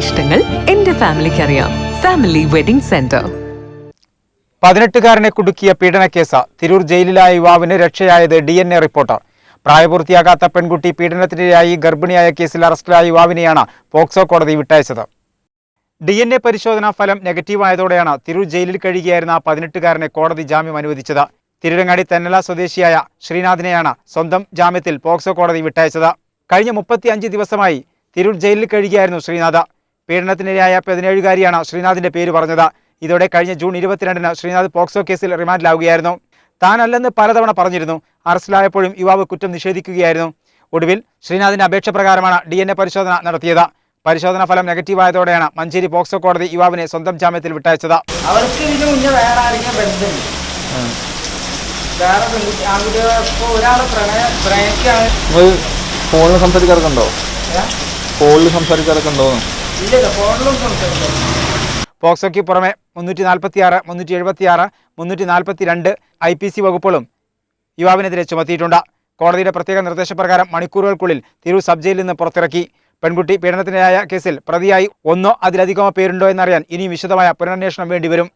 ഇഷ്ടങ്ങൾ എന്റെ ഫാമിലിക്ക് അറിയാം ഫാമിലി വെഡിംഗ് സെന്റർ പതിനെട്ടുകാരനെ കുടുക്കിയ പീഡനക്കേസ് തിരൂർ ജയിലിലായ യുവാവിന് രക്ഷയായത് ഡി എൻ എ റിപ്പോർട്ട് പ്രായപൂർത്തിയാകാത്ത പെൺകുട്ടി പീഡനത്തിനിരയായി ഗർഭിണിയായ കേസിൽ അറസ്റ്റിലായ യുവാവിനെയാണ് പോക്സോ കോടതി വിട്ടയച്ചത്. ഡി എൻ എ പരിശോധനാ ഫലം നെഗറ്റീവായതോടെയാണ് തിരൂർ ജയിലിൽ കഴിയുകയായിരുന്ന പതിനെട്ടുകാരനെ കോടതി ജാമ്യം അനുവദിച്ചത്. തിരുരങ്ങാടി തെന്നല സ്വദേശിയായ ശ്രീനാഥിനെയാണ് സ്വന്തം ജാമ്യത്തിൽ പോക്സോ കോടതി വിട്ടയച്ചത്. കഴിഞ്ഞ മുപ്പത്തി അഞ്ച് ദിവസമായി തിരൂർ ജയിലിൽ കഴിയുകയായിരുന്നു ശ്രീനാഥ്. പീഡനത്തിനിരയായ പതിനേഴുകാരിയാണ് ശ്രീനാഥിന്റെ പേര് പറഞ്ഞത്. ഇതോടെ കഴിഞ്ഞ ജൂൺ ഇരുപത്തിരണ്ടിന് ശ്രീനാഥ് പോക്സോ കേസിൽ റിമാൻഡിലാവുകയായിരുന്നു. താനല്ലെന്ന് പലതവണ പറഞ്ഞിരുന്നു. അറസ്റ്റിലായപ്പോഴും യുവാവ് കുറ്റം നിഷേധിക്കുകയായിരുന്നു. ഒടുവിൽ ശ്രീനാഥിന്റെ അപേക്ഷ പ്രകാരമാണ് ഡി എൻ എ പരിശോധന നടത്തിയത്. പരിശോധനാ ഫലം നെഗറ്റീവായതോടെയാണ് മഞ്ചേരി പോക്സോ കോടതി യുവാവിനെ സ്വന്തം ജാമ്യത്തിൽ വിട്ടയച്ചത്. അവർക്ക് ഇതിന് മുന്നേ വേറെ ആരെങ്കിലും ഒരാളെ പ്രണയിക്കാണ്. ഫോണിൽ സംസാരിക്കാറൊക്കെ ഉണ്ടോ? ഫോണിൽ സംസാരിക്കാറൊക്കെ ഉണ്ടോ പോക്സോയ്ക്ക് പുറമെ മുന്നൂറ്റി നാൽപ്പത്തി ആറ് മുന്നൂറ്റി എഴുപത്തി ആറ് മുന്നൂറ്റി നാൽപ്പത്തി രണ്ട് ഐ പി സി വകുപ്പുകളും യുവാവിനെതിരെ ചുമത്തിയിട്ടുണ്ട്. കോടതിയുടെ പ്രത്യേക നിർദ്ദേശപ്രകാരം മണിക്കൂറുകൾക്കുള്ളിൽ തിരൂർ സബ് ജയിലിൽ നിന്ന് പുറത്തിറക്കി. പെൺകുട്ടി പീഡനത്തിനിരയായ കേസിൽ പ്രതിയായി ഒന്നോ അതിലധികമോ പേരുണ്ടോ എന്നറിയാൻ ഇനിയും വിശദമായ പുനരന്വേഷണം വേണ്ടിവരും.